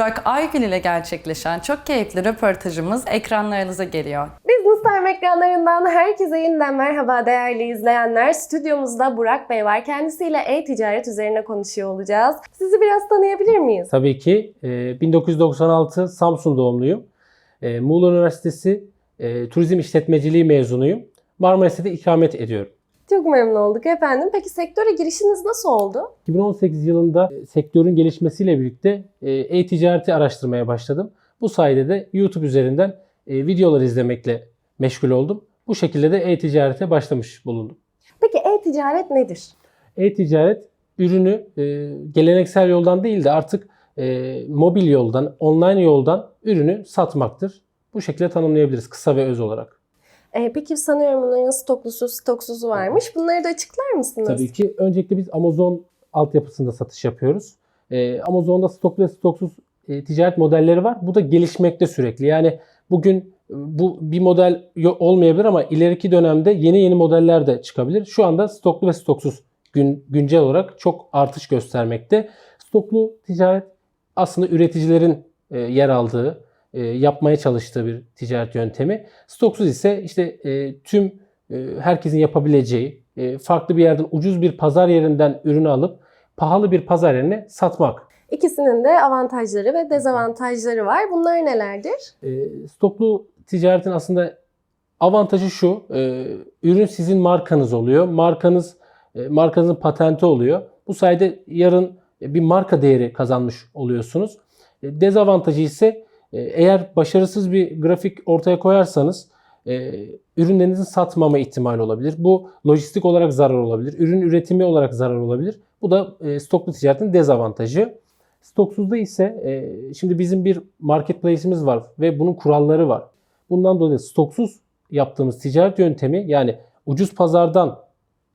Burak Aygün ile gerçekleşen çok keyifli röportajımız ekranlarınıza geliyor. Business Time ekranlarından herkese yeniden merhaba değerli izleyenler. Stüdyomuzda Burak Bey var. Kendisiyle e-ticaret üzerine konuşuyor olacağız. Sizi biraz tanıyabilir miyiz? Tabii ki e, 1996 Samsun doğumluyum. E, Muğla Üniversitesi e, Turizm İşletmeciliği mezunuyum. Marmaris'te ikamet ediyorum. Çok memnun olduk efendim. Peki sektöre girişiniz nasıl oldu? 2018 yılında e, sektörün gelişmesiyle birlikte e, e-ticareti araştırmaya başladım. Bu sayede de YouTube üzerinden e, videolar izlemekle meşgul oldum. Bu şekilde de e-ticarete başlamış bulundum. Peki e-ticaret nedir? E-ticaret ürünü geleneksel yoldan değil de artık mobil yoldan, online yoldan ürünü satmaktır. Bu şekilde tanımlayabiliriz kısa ve öz olarak. E, peki sanıyorum bunların stoklusu, stoksuzu varmış. Bunları da açıklar mısınız? Tabii ki öncelikle biz Amazon altyapısında satış yapıyoruz. E, Amazon'da stoklu ve stoksuz e, ticaret modelleri var. Bu da gelişmekte sürekli. Yani bugün e, bu bir model olmayabilir ama ileriki dönemde yeni yeni modeller de çıkabilir. Şu anda stoklu ve stoksuz gün, güncel olarak çok artış göstermekte. Stoklu ticaret aslında üreticilerin e, yer aldığı, e, yapmaya çalıştığı bir ticaret yöntemi. Stoksuz ise işte e, tüm e, herkesin yapabileceği, e, farklı bir yerden ucuz bir pazar yerinden ürünü alıp pahalı bir pazar yerine satmak. İkisinin de avantajları ve dezavantajları var. Bunlar nelerdir? E, stoklu ticaretin aslında avantajı şu, e, ürün sizin markanız oluyor. Markanız, e, markanızın patenti oluyor. Bu sayede yarın bir marka değeri kazanmış oluyorsunuz. E, dezavantajı ise eğer başarısız bir grafik ortaya koyarsanız e, ürünlerinizin satmama ihtimali olabilir. Bu lojistik olarak zarar olabilir. Ürün üretimi olarak zarar olabilir. Bu da e, stoklu ticaretin dezavantajı. Stoksuzda ise e, şimdi bizim bir marketplace'imiz var ve bunun kuralları var. Bundan dolayı stoksuz yaptığımız ticaret yöntemi yani ucuz pazardan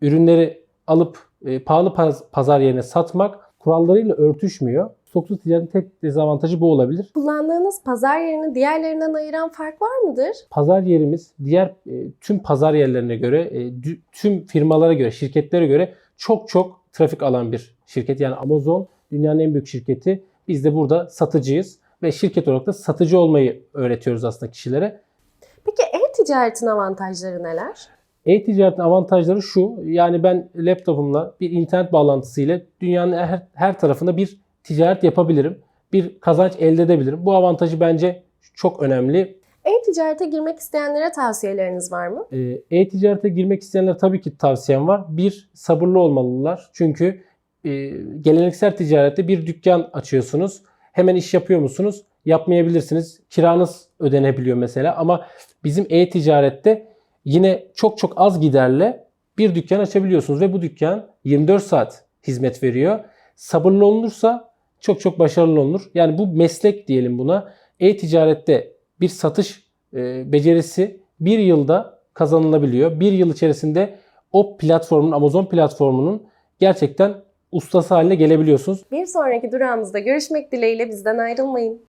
ürünleri alıp e, pahalı paz- pazar yerine satmak kurallarıyla örtüşmüyor. Stoksuz ticaretin tek dezavantajı bu olabilir. Kullandığınız pazar yerini diğerlerinden ayıran fark var mıdır? Pazar yerimiz diğer e, tüm pazar yerlerine göre, e, tüm firmalara göre, şirketlere göre çok çok trafik alan bir şirket. Yani Amazon dünyanın en büyük şirketi. Biz de burada satıcıyız ve şirket olarak da satıcı olmayı öğretiyoruz aslında kişilere. Peki e-ticaretin avantajları neler? E-ticaretin avantajları şu. Yani ben laptopumla bir internet bağlantısıyla dünyanın her, her tarafında bir ticaret yapabilirim. Bir kazanç elde edebilirim. Bu avantajı bence çok önemli. E-ticarete girmek isteyenlere tavsiyeleriniz var mı? Ee, E-ticarete girmek isteyenler tabii ki tavsiyem var. Bir, sabırlı olmalılar. Çünkü e, geleneksel ticarette bir dükkan açıyorsunuz. Hemen iş yapıyor musunuz? Yapmayabilirsiniz. Kiranız ödenebiliyor mesela. Ama bizim e-ticarette yine çok çok az giderle bir dükkan açabiliyorsunuz. Ve bu dükkan 24 saat hizmet veriyor. Sabırlı olunursa çok çok başarılı olunur. Yani bu meslek diyelim buna. E-ticarette bir satış e, becerisi bir yılda kazanılabiliyor. Bir yıl içerisinde o platformun, Amazon platformunun gerçekten ustası haline gelebiliyorsunuz. Bir sonraki durağımızda görüşmek dileğiyle bizden ayrılmayın.